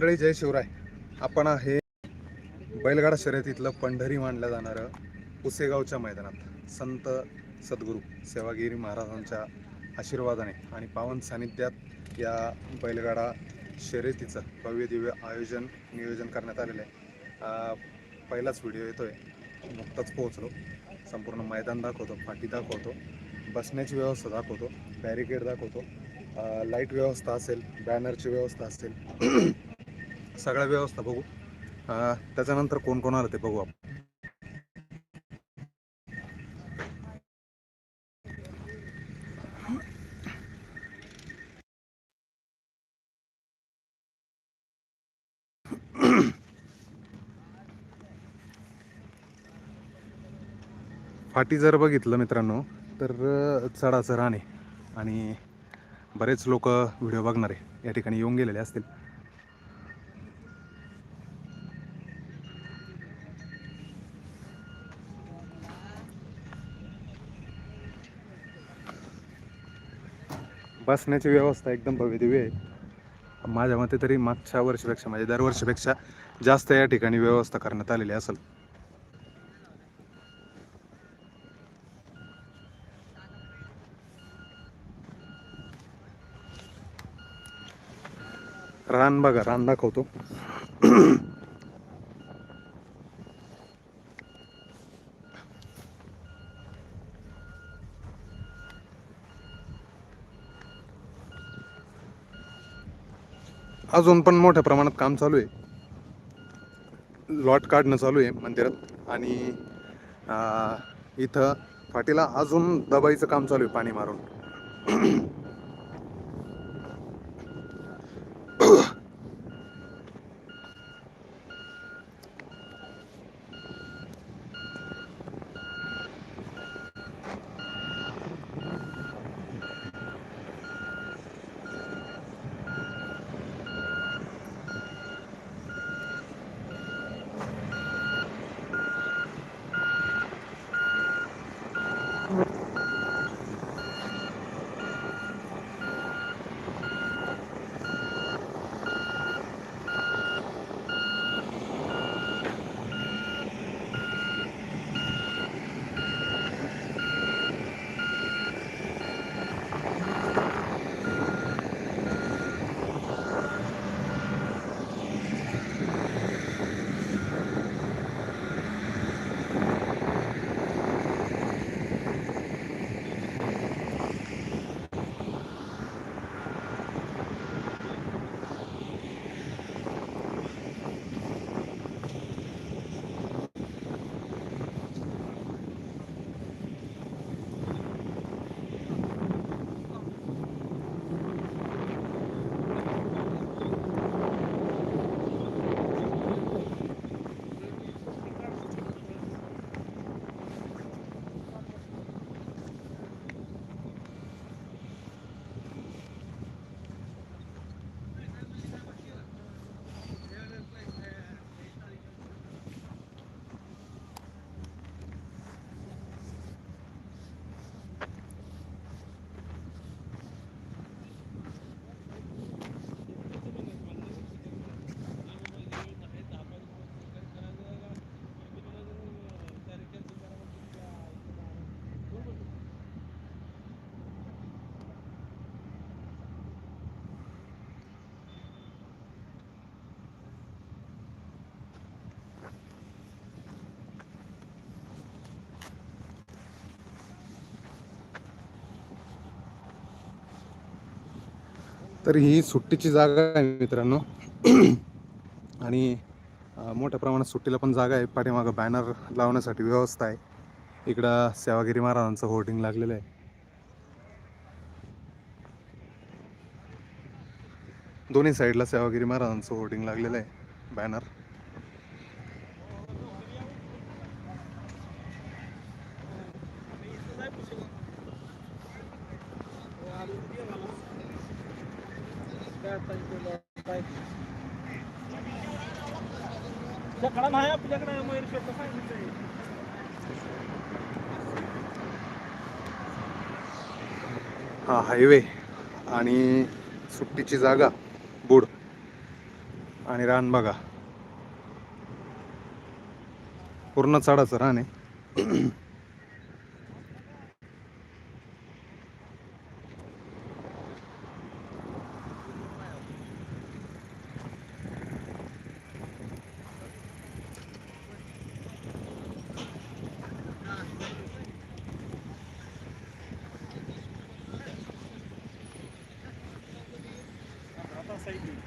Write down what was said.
मंडळी जय शिवराय. आपण आहे बैलगाडा शर्यतीतलं पंढरी मानलं जाणारं पुसेगावच्या मैदानात. संत सद्गुरू सेवागिरी महाराजांच्या आशीर्वादाने आणि पावन सानिध्यात या बैलगाडा शर्यतीचं भव्य दिव्य आयोजन नियोजन करण्यात आलेलं आहे. पहिलाच व्हिडिओ येतो आहे नुकताच पोहोचलो. संपूर्ण मैदान दाखवतो फाटी दाखवतो बसण्याची व्यवस्था दाखवतो बॅरिकेड दाखवतो. लाइट व्यवस्था असेल बॅनरची व्यवस्था असेल सगळ्या व्यवस्था बघू. त्याच्यानंतर कोण कोण आलं ते बघू आपण. फाटी जर बघितलं मित्रांनो तर चढाचं राणे आणि बरेच लोक व्हिडिओ बघणारे या ठिकाणी येऊन गेलेले असतील. बसण्याची व्यवस्था एकदम भव्यदिव्य आहे. माझ्या मते तरी मागच्या वर्षीपेक्षा म्हणजे दरवर्षीपेक्षा जास्त या ठिकाणी व्यवस्था करण्यात आलेली असेल. रान बघा रान दाखवतो. अजून पण मोठ्या प्रमाणात काम चालू आहे. लॉट काढणं चालू आहे मंदिरात. आणि इथं फाटीला अजून दबाईचं काम चालू आहे पाणी मारून. तर ही सुट्टीची जागा आहे मित्रांनो. आणि मोठ्या प्रमाणात सुट्टीला पण जागा आहे. पाठीमागं बॅनर लावण्यासाठी व्यवस्था आहे. इकडं सेवागिरी महाराजांचं होर्डिंग लागलेलं आहे. दोन्ही साईडला सेवागिरी महाराजांचं होर्डिंग लागलेलं आहे. बॅनर कडा नाही आपल्याकडे मयूर हा हायवे आणि सुट्टीची जागा बुड आणि रान बघा. पूर्ण चढाचं रान आहे. సైకిల్